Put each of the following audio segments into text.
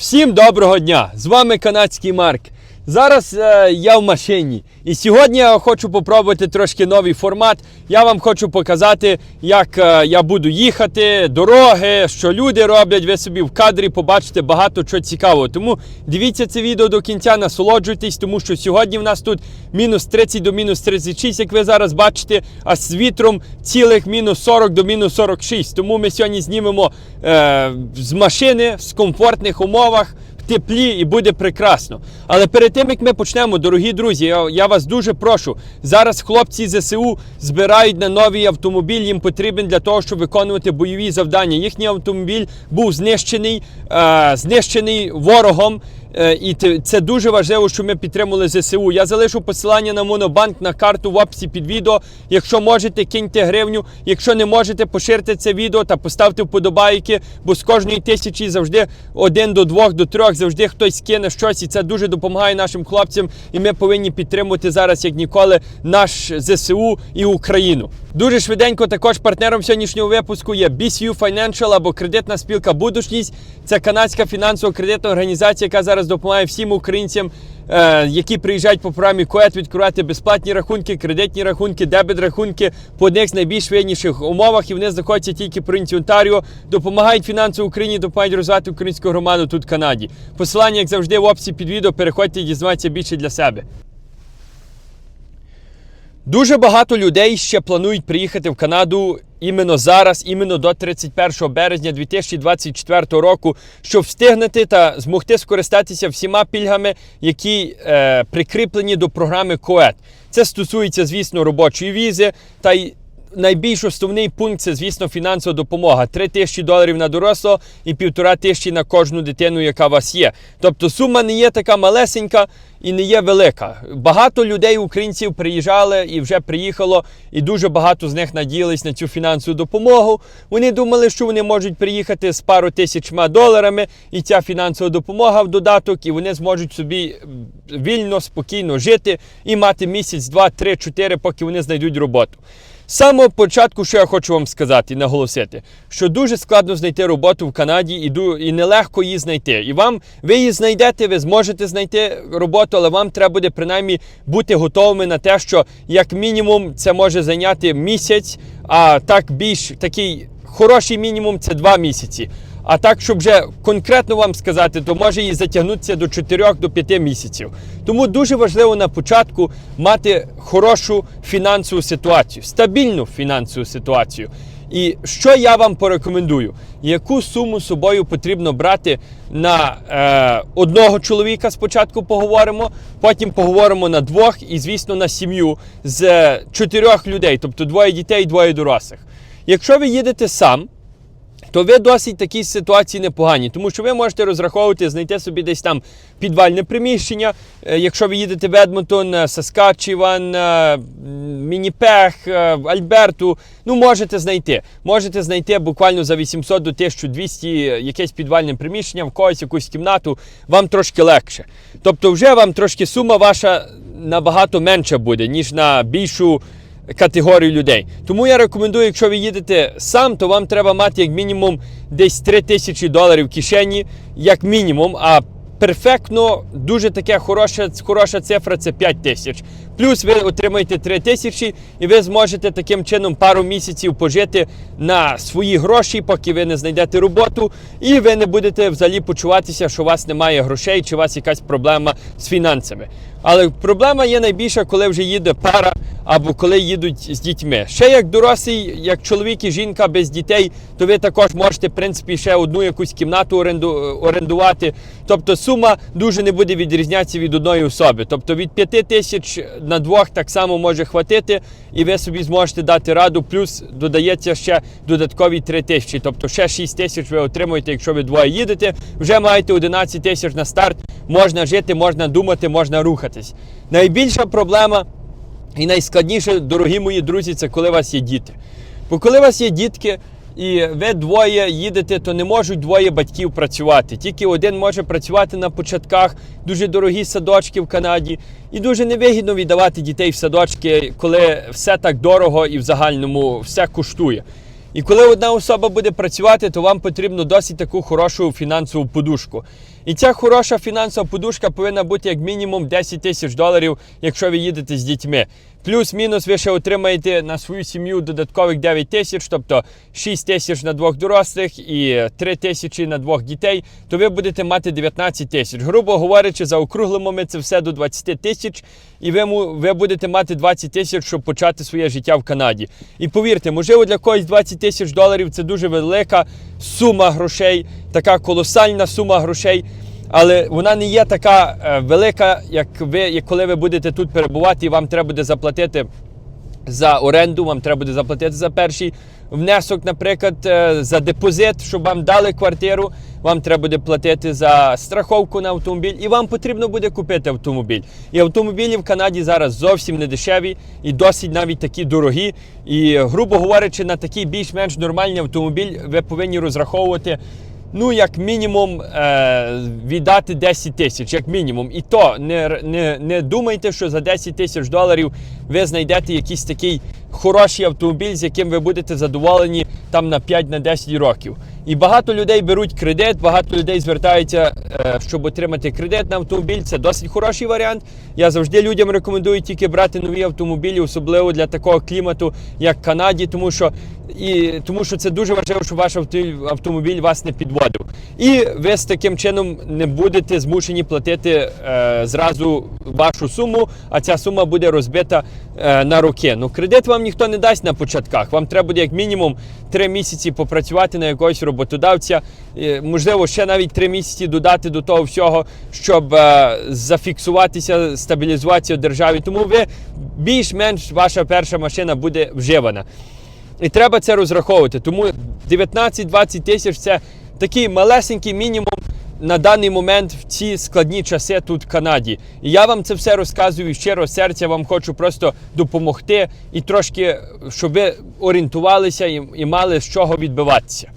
Всім доброго дня! З вами канадський Марк. Зараз е, я в машині. І сьогодні я хочу попробувати трошки новий формат. Я вам хочу показати, як е, я буду їхати, дороги, що люди роблять. Ви собі в кадрі побачите багато чого цікавого. Тому дивіться це відео до кінця, насолоджуйтесь, тому що сьогодні в нас тут мінус 30 до мінус 36, як ви зараз бачите, а з вітром цілих мінус 40 до мінус 46. Тому ми сьогодні знімемо е, з машини в комфортних умовах теплі і буде прекрасно. Але перед тим як ми почнемо, дорогі друзі, я, я вас дуже прошу. Зараз хлопці ЗСУ збирають на новий автомобіль. Їм потрібен для того, щоб виконувати бойові завдання. Їхній автомобіль був знищений, е, знищений ворогом. Е, І це дуже важливо, що ми підтримали ЗСУ. Я залишу посилання на Монобанк на карту в описі під відео. Якщо можете, киньте гривню. Якщо не можете, поширте це відео та поставте вподобайки, бо з кожної тисячі завжди один до двох, до трьох, завжди хтось кине щось, і це дуже допомагає нашим хлопцям. І ми повинні підтримувати зараз, як ніколи, наш ЗСУ і Україну. Дуже швиденько також партнером сьогоднішнього випуску є BCU Financial або кредитна спілка Будучність. Це канадська фінансово-кредитна організація, яка зараз допомагає всім українцям, е, які приїжджають по програмі КОЕТ, відкривати безплатні рахунки, кредитні рахунки, дебет рахунки по одних з найбільш вигідніших умовах. І вони знаходяться тільки провінції Онтаріо, допомагають фінансово Україні, допомагають розвивати українську громаду тут в Канаді. Посилання, як завжди, в описі під відео. Переходьте і дізнавайтеся більше для себе. Дуже багато людей ще планують приїхати в Канаду іменно зараз, іменно до 31 березня 2024 року, щоб встигнути та змогти скористатися всіма пільгами, які е, прикріплені до програми КОЕТ. Це стосується, звісно, робочої візи та й. Найбільш основний пункт це, звісно, фінансова допомога. 3 тисячі доларів на дорослого і півтора тисячі на кожну дитину, яка у вас є. Тобто сума не є така малесенька і не є велика. Багато людей, українців, приїжджали і вже приїхало, і дуже багато з них надіялись на цю фінансову допомогу. Вони думали, що вони можуть приїхати з пару тисячма доларами, і ця фінансова допомога в додаток, і вони зможуть собі вільно, спокійно жити і мати місяць, два, три, чотири, поки вони знайдуть роботу. З самого початку, що я хочу вам сказати і наголосити, що дуже складно знайти роботу в Канаді і, і нелегко її знайти. І вам ви її знайдете, ви зможете знайти роботу, але вам треба буде принаймні бути готовими на те, що як мінімум це може зайняти місяць, а так більш такий хороший мінімум це два місяці. А так, щоб вже конкретно вам сказати, то може і затягнутися до 4 до 5 місяців. Тому дуже важливо на початку мати хорошу фінансову ситуацію, стабільну фінансову ситуацію. І що я вам порекомендую? Яку суму собою потрібно брати на е, одного чоловіка? Спочатку поговоримо, потім поговоримо на двох і, звісно, на сім'ю з чотирьох людей, тобто двоє дітей, двоє дорослих. Якщо ви їдете сам, то ви досить такій ситуації непогані, тому що ви можете розраховувати, знайти собі десь там підвальне приміщення. Е, Якщо ви їдете в Едмонтон, е, Саскачеван, е, Мініпех, Альберту, ну можете знайти. Можете знайти буквально за 800 до 1200 якесь підвальне приміщення, в когось якусь кімнату, вам трошки легше. Тобто, вже вам трошки сума ваша набагато менша буде, ніж на більшу категорію людей. Тому я рекомендую, якщо ви їдете сам, то вам треба мати як мінімум десь 3 тисячі доларів в кишені, як мінімум. А перфектно, дуже таке хороша, хороша цифра це 5 тисяч. Плюс ви отримаєте 3 тисячі, і ви зможете таким чином пару місяців пожити на свої гроші, поки ви не знайдете роботу, і ви не будете взагалі почуватися, що у вас немає грошей, чи у вас якась проблема з фінансами. Але проблема є найбільша, коли вже їде пара або коли їдуть з дітьми. Ще як дорослий, як чоловік і жінка без дітей, то ви також можете, в принципі, ще одну якусь кімнату оренду, орендувати. Тобто сума дуже не буде відрізнятися від одної особи. Тобто від 5 тисяч на двох так само може хватити, і ви собі зможете дати раду. Плюс додається ще додаткові 3 тисячі. Тобто ще 6 тисяч ви отримуєте, якщо ви двоє їдете. Вже маєте 11 тисяч на старт. Можна жити, можна думати, можна рухатись. Найбільша проблема. І найскладніше, дорогі мої друзі, це коли у вас є діти. Бо коли у вас є дітки, і ви двоє їдете, то не можуть двоє батьків працювати. Тільки один може працювати на початках, дуже дорогі садочки в Канаді, і дуже невигідно віддавати дітей в садочки, коли все так дорого і в загальному все коштує. І коли одна особа буде працювати, то вам потрібно досить таку хорошу фінансову подушку. І ця хороша фінансова подушка повинна бути як мінімум 10 тисяч доларів, якщо ви їдете з дітьми. Плюс-мінус ви ще отримаєте на свою сім'ю додаткових 9 тисяч, тобто 6 тисяч на двох дорослих і 3 тисячі на двох дітей, то ви будете мати 19 тисяч. Грубо говорячи, заокруглимо ми це все до 20 тисяч, і ви, ви будете мати 20 тисяч, щоб почати своє життя в Канаді. І повірте, можливо, для когось 20 тисяч доларів це дуже велика сума грошей, така колосальна сума грошей. Але вона не є така е, велика, як ви, як коли ви будете тут перебувати, і вам треба буде заплатити за оренду, вам треба буде заплатити за перший внесок, наприклад, е, за депозит, щоб вам дали квартиру. Вам треба буде платити за страховку на автомобіль, і вам потрібно буде купити автомобіль. І автомобілі в Канаді зараз зовсім не дешеві і досить навіть такі дорогі. І, грубо говорячи, на такий більш-менш нормальний автомобіль ви повинні розраховувати ну, як мінімум, е, віддати 10 тисяч, як мінімум. І то не, не, не думайте, що за 10 тисяч доларів ви знайдете якийсь такий хороший автомобіль, з яким ви будете задоволені там на 5-10 років. І багато людей беруть кредит, багато людей звертаються, е, щоб отримати кредит на автомобіль. Це досить хороший варіант. Я завжди людям рекомендую тільки брати нові автомобілі, особливо для такого клімату, як Канаді, тому що і тому що це дуже важливо, щоб ваш автомобіль вас не підводив. І ви з таким чином не будете змушені платити е, зразу вашу суму, а ця сума буде розбита е, на роки. Ну, кредит вам ніхто не дасть на початках. Вам треба буде як мінімум 3 місяці попрацювати на якогось роботодавця. Е, можливо, ще навіть 3 місяці додати до того всього, щоб е, зафіксуватися, стабілізуватися в державі. Тому ви більш-менш ваша перша машина буде вживана. І треба це розраховувати. Тому 19-20 тисяч це такий малесенький мінімум на даний момент в ці складні часи тут в Канаді. І я вам це все розказую щиро серця. Вам хочу просто допомогти і трошки, щоб ви орієнтувалися і, і мали з чого відбиватися.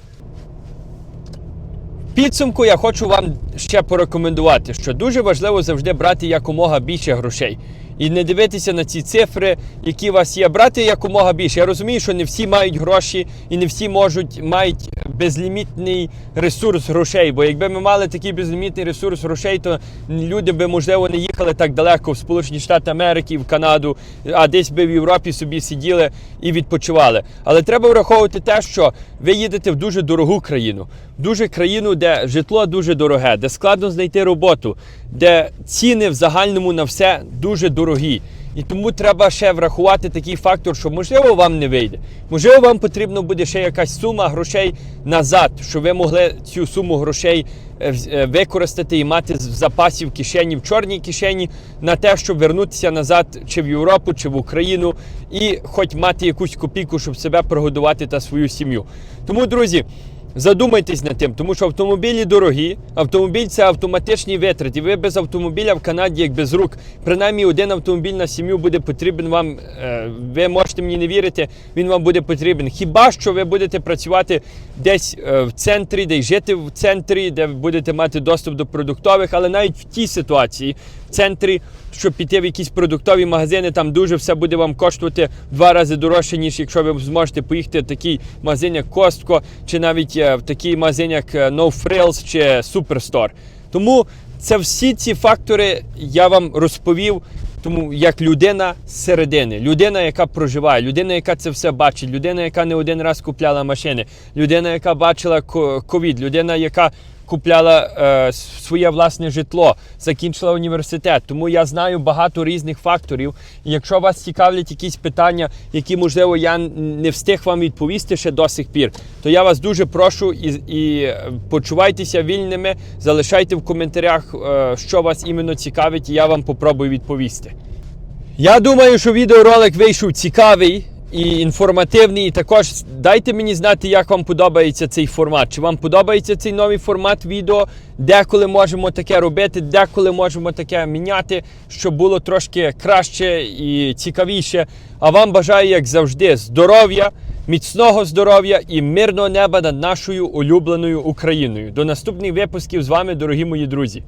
Підсумку я хочу вам ще порекомендувати, що дуже важливо завжди брати якомога більше грошей. І не дивитися на ці цифри, які у вас є, брати якомога більше. Я розумію, що не всі мають гроші і не всі можуть мають безлімітний ресурс грошей. Бо якби ми мали такий безлімітний ресурс грошей, то люди би можливо не їхали так далеко в Сполучені Штати Америки, в Канаду, а десь би в Європі собі сиділи і відпочивали. Але треба враховувати те, що ви їдете в дуже дорогу країну, дуже країну, де житло дуже дороге, де складно знайти роботу, де ціни в загальному на все дуже дорогі. І тому треба ще врахувати такий фактор, що можливо вам не вийде. Можливо, вам потрібно буде ще якась сума грошей назад, щоб ви могли цю суму грошей е, е, використати і мати в запасі в кишені, в чорній кишені на те, щоб вернутися назад чи в Європу, чи в Україну, і хоч мати якусь копійку, щоб себе прогодувати та свою сім'ю. Тому, друзі. Задумайтесь над тим, тому що автомобілі дорогі, автомобіль це автоматичні витрати. Ви без автомобіля в Канаді, як без рук. Принаймні один автомобіль на сім'ю буде потрібен вам. е, Ви можете мені не вірити, він вам буде потрібен. Хіба що ви будете працювати десь е, в центрі, де й жити в центрі, де ви будете мати доступ до продуктових, але навіть в тій ситуації, центрі, щоб піти в якісь продуктові магазини, там дуже все буде вам коштувати в два рази дорожче, ніж якщо ви зможете поїхати в такий магазин, як Costco, чи навіть е, в такий магазин, як е, No Frills чи Superstore. Тому це всі ці фактори я вам розповів. Тому як людина з середини, людина, яка проживає, людина, яка це все бачить, людина, яка не один раз купляла машини, людина, яка бачила ковід, людина, яка купляла е, своє власне житло, закінчила університет. Тому я знаю багато різних факторів. І якщо вас цікавлять якісь питання, які можливо я не встиг вам відповісти ще до сих пір, то я вас дуже прошу і, і е, почувайтеся вільними, залишайте в коментарях, е, що вас іменно цікавить, і я вам попробую відповісти. Я думаю, що відеоролик вийшов цікавий і інформативний. І також дайте мені знати, як вам подобається цей формат. Чи вам подобається цей новий формат відео? Деколи можемо таке робити, деколи можемо таке міняти, щоб було трошки краще і цікавіше. А вам бажаю, як завжди, здоров'я, міцного здоров'я і мирного неба над нашою улюбленою Україною. До наступних випусків з вами, дорогі мої друзі.